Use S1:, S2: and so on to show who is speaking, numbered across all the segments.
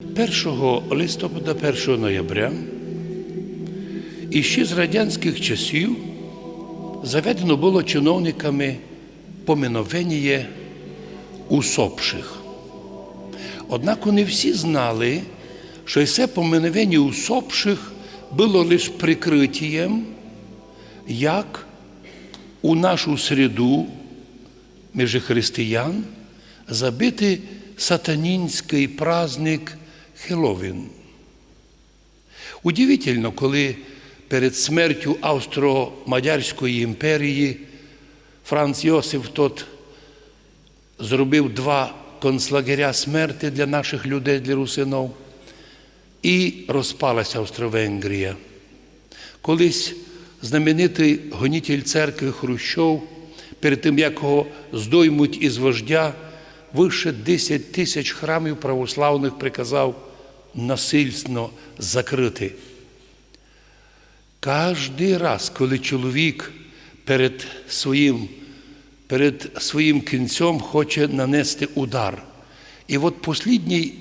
S1: 1 листопада 1 ноября і ще з радянських часів заведено було чиновниками поминовення усопших. Однак не всі знали, що це поминовення усопших було лише прикриттям, як у нашу середу між християн забити сатанінський праздник Хеловін. Удивительно, коли перед смертю Австро-Мадярської імперії Франц Йосиф тот зробив два концлагеря смерти для наших людей, для русинов, і розпалася Австро-Венгрія. Колись знаменитий гонітель церкви Хрущов, перед тим, як його здоймуть із вождя, вище 10 тисяч храмів православних приказав насильственно закрити. Кожний раз, коли чоловік перед своїм, перед своїм кінцем хоче нанести удар. І от послідній,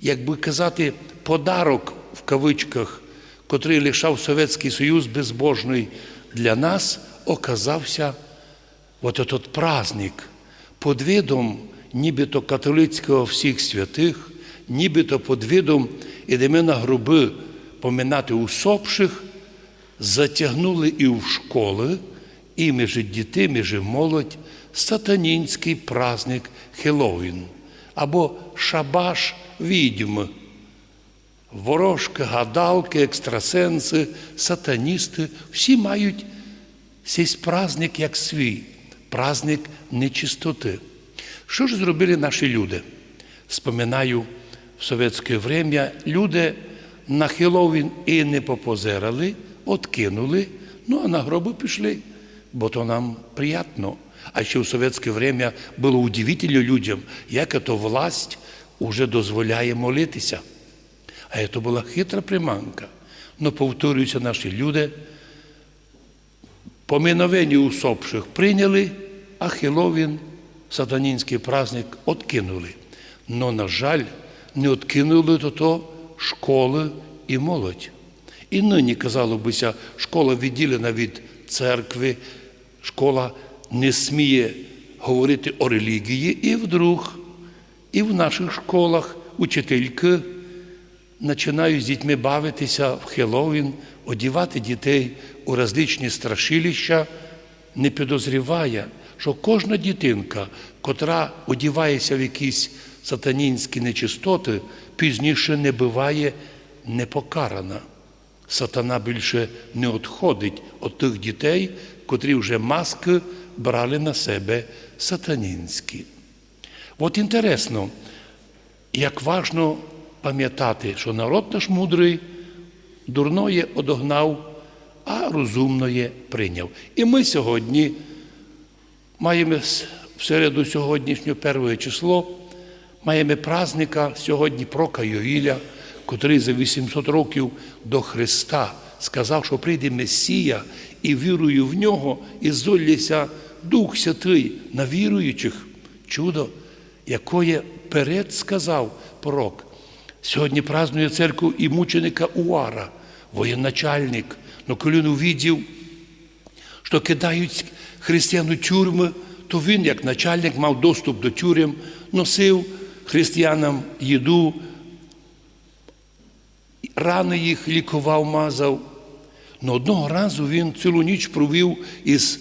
S1: як би казати, подарок в кавичках, котрий лишав Совєтський Союз безбожний для нас, оказався от этот праздник під видом нібито католицького всіх святих, нібито під видом, ідемо на гроби поминати усопших, затягнули і в школи, і між діти, між молодь сатанінський праздник Хеллоуін або Шабаш відьм. Ворожки, гадалки, екстрасенси, сатаністи всі мають цей праздник як свій, праздник нечистоти. Що ж зробили наші люди? Споминаю в совєтське время, люди на Хеллоуін і не попозерали, откинули, ну а на гроби пішли, бо то нам приємно. А ще в совєтське время було удивительно людям, як ето власть уже дозволяє молитися. А це була хитра приманка. Но повторюються наші люди, поминовення усопших прийняли, а Хеловін, сатанінський праздник, откинули. Но, на жаль, не откинули до того школи і молодь. І нині, казало бися, школа відділена від церкви, школа не сміє говорити о релігії, і вдруг, і в наших школах учительки починають з дітьми бавитися в Хеллоуін, одівати дітей у различні страшилища, не підозріває, що кожна дитинка, котра одівається в якісь сатанінські нечистоти, пізніше не буває непокарана. Сатана більше не відходить від тих дітей, котрі вже маски брали на себе сатанінські. От інтересно, як важно пам'ятати, що народ наш мудрий дурноє одогнав, а розумноє прийняв. І ми сьогодні маємо в середу сьогоднішнє перше число, маємо праздника сьогодні Прока Йовіля, котрий за 800 років до Христа сказав, що прийде Месія, і вірую в нього, і золється Дух Святий на віруючих. Чудо, якое перед сказав пророк. Сьогодні празднує церкву і мученика Уара, воєначальник. Но коли він увидів, що кидають християн у тюрми, то він, як начальник, мав доступ до тюрем, носив християнам їду, рани їх лікував, мазав. Но одного разу він цілу ніч провів із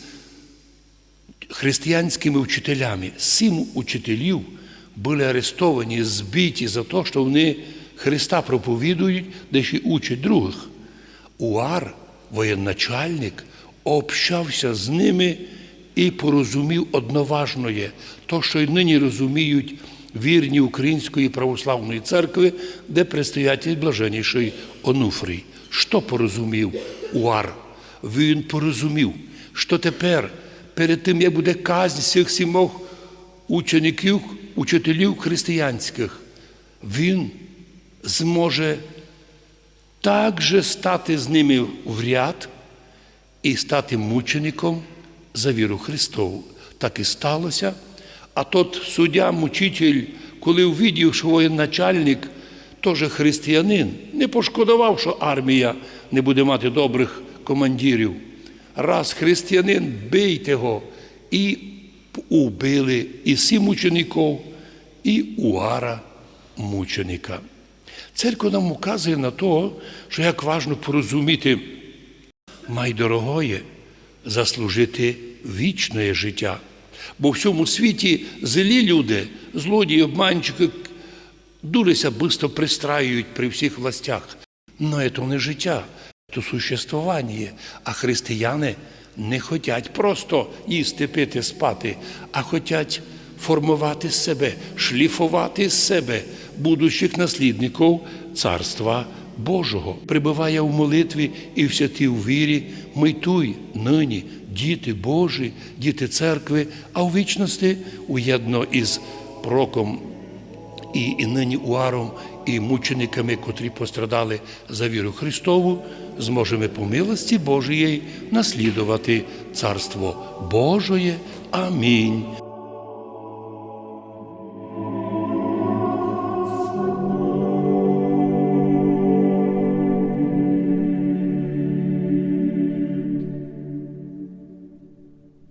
S1: християнськими вчителями. Сім учителів були арестовані, збиті за те, що вони Христа проповідують, де ще учать других. Уар, воєначальник, общався з ними і порозумів одноважноє, то, що й нині розуміють вірні Української православної церкви, де предстоятель блаженніший Онуфрій. Що порозумів Уар? Він порозумів, що тепер, перед тим, як буде казнь всіх сімох учеників, учителів християнських, він зможе також стати з ними в ряд і стати мучеником за віру Христову. Так і сталося. А тот суддя, мучитель, коли увидів, що воєначальник теж християнин, не пошкодував, що армія не буде мати добрих командирів. Раз християнин, бийте його. І убили і сім мучеників, і Уара мученика. Церква нам указує на те, що як важно порозуміти майдорогоє заслужити вічне життя. Бо в всьому світі злі люди, злодії, обманщики, дурися швидко пристраюють при всіх властях. Но це не життя, то существування. А християни не хочуть просто їсти, пити, спати, а хочуть формувати себе, шліфувати себе будущих наслідників Царства Божого. Прибуває в молитві і в святій у вірі, митуй нині, діти Божі, діти церкви, а у вічності уєдно із проком і, і нині уаром, і мучениками, котрі пострадали за віру Христову, зможемо по милості Божої наслідувати Царство Божоє. Амінь.